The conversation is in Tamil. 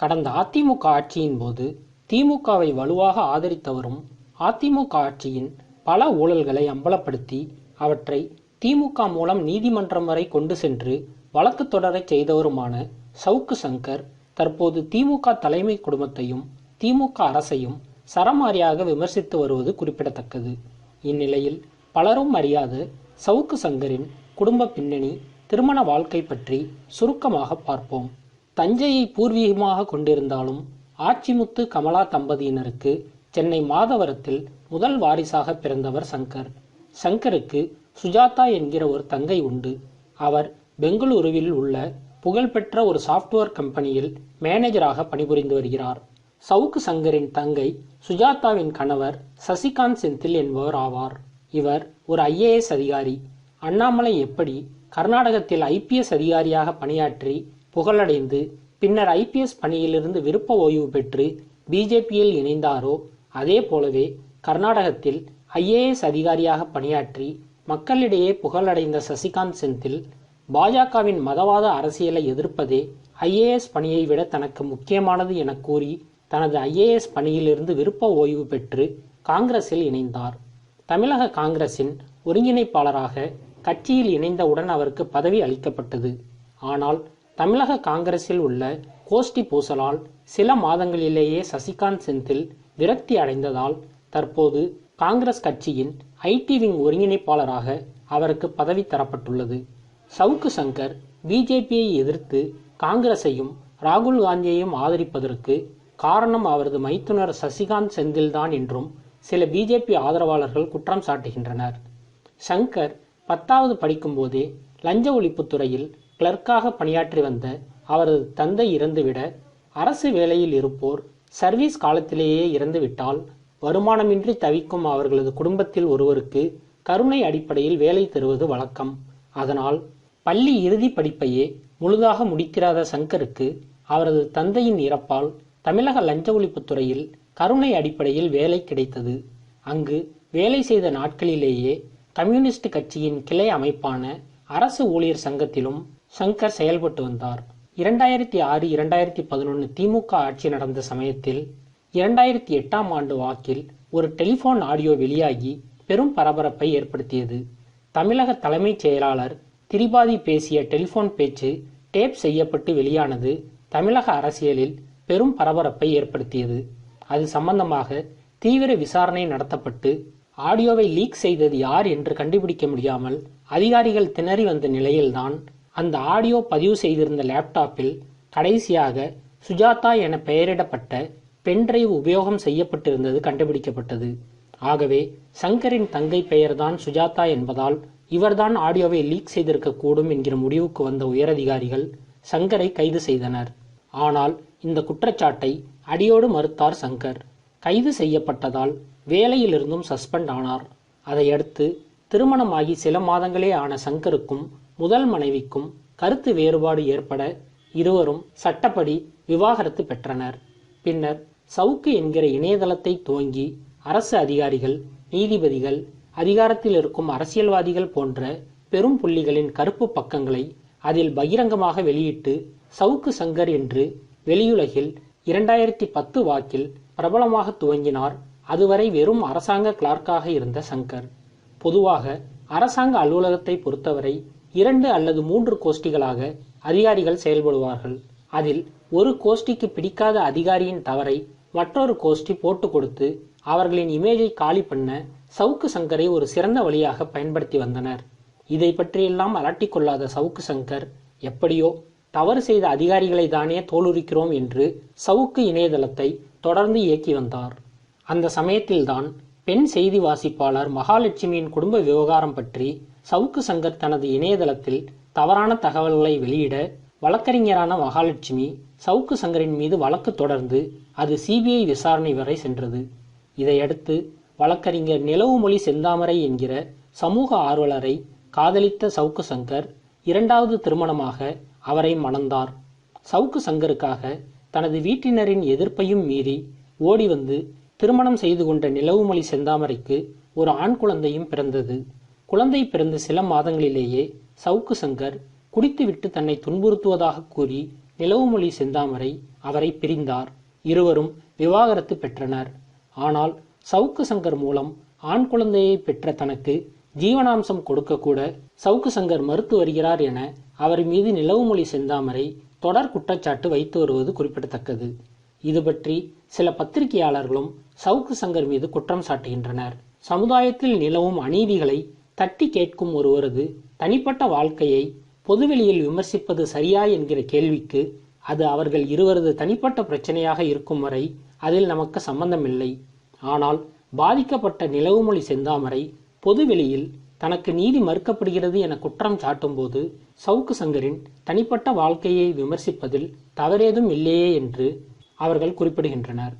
கடந்த அதிமுக ஆட்சியின் போது திமுகவை வலுவாக ஆதரித்தவரும் அதிமுக ஆட்சியின் பல ஊழல்களை அம்பலப்படுத்தி அவற்றை திமுக மூலம் நீதிமன்றம் வரை கொண்டு சென்று வழக்கு தொடரை செய்தவருமான சவுக்கு சங்கர் தற்போது திமுக தலைமை குடும்பத்தையும் திமுக அரசையும் சரமாரியாக விமர்சித்து வருவது குறிப்பிடத்தக்கது. இந்நிலையில் பலரும் அறியாத சவுக்கு சங்கரின் குடும்ப பின்னணி திருமண வாழ்க்கை பற்றி சுருக்கமாக பார்ப்போம். தஞ்சையை பூர்வீகமாக கொண்டிருந்தாலும் ஆச்சிமுத்து கமலா தம்பதியினருக்கு சென்னை மாதவரத்தில் முதல் வாரிசாக பிறந்தவர் சங்கர். சங்கருக்கு சுஜாதா என்கிற ஒரு தங்கை உண்டு. அவர் பெங்களூருவில் உள்ள புகழ்பெற்ற ஒரு சாஃப்ட்வேர் கம்பெனியில் மேனேஜராக பணிபுரிந்து வருகிறார். சவுக்கு சங்கரின் தங்கை சுஜாதாவின் கணவர் சசிகாந்த் செந்தில் என்பவர் ஆவார். இவர் ஒரு ஐஏஎஸ் அதிகாரி. அண்ணாமலை எப்படி கர்நாடகத்தில் ஐபிஎஸ் அதிகாரியாக பணியாற்றி புகழடைந்து பின்னர் ஐபிஎஸ் பணியிலிருந்து விருப்ப ஓய்வு பெற்று பிஜேபியில் இணைந்தாரோ அதே போலவே கர்நாடகத்தில் ஐஏஎஸ் அதிகாரியாக பணியாற்றி மக்களிடையே புகழடைந்த சசிகாந்த் செந்தில் பாஜகவின் மதவாத அரசியலை எதிர்ப்பதே ஐஏஎஸ் பணியை விட தனக்கு முக்கியமானது என கூறி தனது ஐஏஎஸ் பணியிலிருந்து விருப்ப ஓய்வு பெற்று காங்கிரஸில் இணைந்தார். தமிழக காங்கிரசின் ஒருங்கிணைப்பாளராக கட்சியில் இணைந்தவுடன் அவருக்கு பதவி அளிக்கப்பட்டது. ஆனால் தமிழக காங்கிரஸில் உள்ள கோஷ்டி பூசலால் சில மாதங்களிலேயே சசிகாந்த் செந்தில் விரக்தி அடைந்ததால் தற்போது காங்கிரஸ் கட்சியின் ஐடி விங் ஒருங்கிணைப்பாளராக அவருக்கு பதவி தரப்பட்டுள்ளது. சவுக்கு சங்கர் பிஜேபியை எதிர்த்து காங்கிரஸையும் ராகுல் காந்தியையும் ஆதரிப்பதற்கு காரணம் அவரது மைத்துனர் சசிகாந்த் செந்தில்தான் என்றும் சில பிஜேபி ஆதரவாளர்கள் குற்றம் சாட்டுகின்றனர். சங்கர் பத்தாவது படிக்கும்போதே லஞ்ச ஒழிப்புத்துறையில் கிளர்க்காக பணியாற்றி வந்த அவரது தந்தை இறந்துவிட அரசு வேலையில் இருப்போர் சர்வீஸ் காலத்திலேயே இறந்துவிட்டால் வருமானமின்றி தவிக்கும் அவர்களது குடும்பத்தில் ஒருவருக்கு கருணை அடிப்படையில் வேலை தருவது வழக்கம். அதனால் பள்ளி இறுதி படிப்பையே முழுதாக முடித்திராத சங்கருக்கு அவரது தந்தையின் இறப்பால் தமிழக லஞ்ச ஒழிப்புத்துறையில் கருணை அடிப்படையில் வேலை கிடைத்தது. அங்கு வேலை செய்த நாட்களிலேயே கம்யூனிஸ்ட் கட்சியின் கிளை அமைப்பான அரசு ஊழியர் சங்கத்திலும் சங்கர் செயல்பட்டு வந்தார். இரண்டாயிரத்தி ஆறு இரண்டாயிரத்தி பதினொன்று திமுக ஆட்சி நடந்த சமயத்தில் இரண்டாயிரத்தி எட்டாம் ஆண்டு வாக்கில் ஒரு டெலிபோன் ஆடியோ வெளியாகி பெரும் பரபரப்பை ஏற்படுத்தியது. தமிழக தலைமைச் செயலாளர் திரிபாதி பேசிய டெலிபோன் பேச்சு டேப் செய்யப்பட்டு வெளியானது தமிழக அரசியலில் பெரும் பரபரப்பை ஏற்படுத்தியது. அது சம்பந்தமாக தீவிர விசாரணை நடத்தப்பட்டு ஆடியோவை லீக் செய்தது யார் என்று கண்டுபிடிக்க முடியாமல் அதிகாரிகள் திணறி வந்த நிலையில்தான் அந்த ஆடியோ பதிவு செய்திருந்த லேப்டாப்பில் கடைசியாக சுஜாதா என பெயரிடப்பட்ட பென்டிரைவ் உபயோகம் செய்யப்பட்டிருந்தது கண்டுபிடிக்கப்பட்டது. ஆகவே சங்கரின் தங்கை பெயர்தான் சுஜாதா என்பதால் இவர்தான் ஆடியோவை லீக் செய்திருக்க கூடும் என்கிற முடிவுக்கு வந்த உயரதிகாரிகள் சங்கரை கைது செய்தனர். ஆனால் இந்த குற்றச்சாட்டை அடியோடு மறுத்தார் சங்கர். கைது செய்யப்பட்டதால் வேலையிலிருந்தும் சஸ்பெண்ட் ஆனார். அதையடுத்து திருமணமாகி சில மாதங்களே ஆன சங்கருக்கும் முதல் மனைவிக்கும் கருத்து வேறுபாடு ஏற்பட இருவரும் சட்டப்படி விவாகரத்து பெற்றனர். பின்னர் சவுக்கு என்கிற இணையதளத்தை துவங்கி அரசு அதிகாரிகள் நீதிபதிகள் அதிகாரத்தில் இருக்கும் அரசியல்வாதிகள் போன்ற பெரும் புள்ளிகளின் கருப்பு பக்கங்களை அதில் பகிரங்கமாக வெளியிட்டு சவுக்கு சங்கர் என்று வெளியுலகில் இரண்டாயிரத்தி பத்து வாக்கில் பிரபலமாக துவங்கினார். அதுவரை வெறும் அரசாங்க கிளார்க்காக இருந்த சங்கர். பொதுவாக அரசாங்க அலுவலகத்தை பொறுத்தவரை இரண்டு அல்லது மூன்று கோஷ்டிகளாக அதிகாரிகள் செயல்படுவார்கள். அதில் ஒரு கோஷ்டிக்கு பிடிக்காத அதிகாரியின் தவறை மற்றொரு கோஷ்டி போட்டு கொடுத்து அவர்களின் இமேஜை காலி பண்ண சவுக்கு சங்கரை ஒரு சிறந்த வழியாக பயன்படுத்தி வந்தனர். இதை பற்றியெல்லாம் அலட்டிக் கொள்ளாத சவுக்கு சங்கர் எப்படியோ தவறு செய்த அதிகாரிகளை தானே தோலுரிக்கிறோம் என்று சவுக்கு இணையதளத்தை தொடர்ந்து இயக்கி வந்தார். அந்த சமயத்தில்தான் பெண் செய்தி வாசிப்பாளர் மகாலட்சுமியின் குடும்ப விவகாரம் பற்றி சவுக்கு சங்கர் தனது இணையதளத்தில் தவறான தகவல்களை வெளியிட வழக்கறிஞரான மகாலட்சுமி சவுக்கு சங்கரின் மீது வழக்கு தொடர்ந்து அது சிபிஐ விசாரணை வரை சென்றது. இதையடுத்து வழக்கறிஞர் நிலவுமொழி செந்தாமரை என்கிற சமூக ஆர்வலரை காதலித்த சவுக்கு சங்கர் இரண்டாவது திருமணமாக அவரை மணந்தார். சவுக்கு சங்கருக்காக தனது வீட்டினரின் எதிர்ப்பையும் மீறி ஓடி வந்து திருமணம் செய்து கொண்ட நிலவுமொழி செந்தாமரைக்கு ஒரு ஆண் குழந்தையும் பிறந்தது. குழந்தை பிறந்த சில மாதங்களிலேயே சவுக்கு சங்கர் குடித்துவிட்டு தன்னை துன்புறுத்துவதாக கூறி நிலவுமொழி செந்தாமரை அவரை பிரிந்தார். இருவரும் விவாகரத்து பெற்றனர். ஆனால் சவுக்கு சங்கர் மூலம் ஆண் குழந்தையை பெற்ற தனக்கு ஜீவனாம்சம் கொடுக்க கூட சவுக்கு சங்கர் மறுத்து வருகிறார் என அவர் மீது நிலவுமொழி செந்தாமரை தொடர் குற்றச்சாட்டு வைத்து வருவது குறிப்பிடத்தக்கது. இது பற்றி சில பத்திரிகையாளர்களும் சவுக்கு சங்கர் மீது குற்றம் சாட்டுகின்றனர். சமுதாயத்தில் நிலவும் அநீதிகளை தட்டி கேட்கும் ஒருவரது தனிப்பட்ட வாழ்க்கையை பொதுவெளியில் விமர்சிப்பது சரியா என்கிற கேள்விக்கு அது அவர்கள் இருவரது தனிப்பட்ட பிரச்சனையாக இருக்கும் வரை அதில் நமக்கு சம்பந்தமில்லை. ஆனால் பாதிக்கப்பட்ட நிலவுமொழி செந்தாமரை பொதுவெளியில் தனக்கு நீதி மறுக்கப்படுகிறது என குற்றம் சாட்டும்போது சவுக்கு சங்கரின் தனிப்பட்ட வாழ்க்கையை விமர்சிப்பதில் தவறேதும் இல்லையே என்று அவர்கள் குறிப்பிடுகின்றனர்.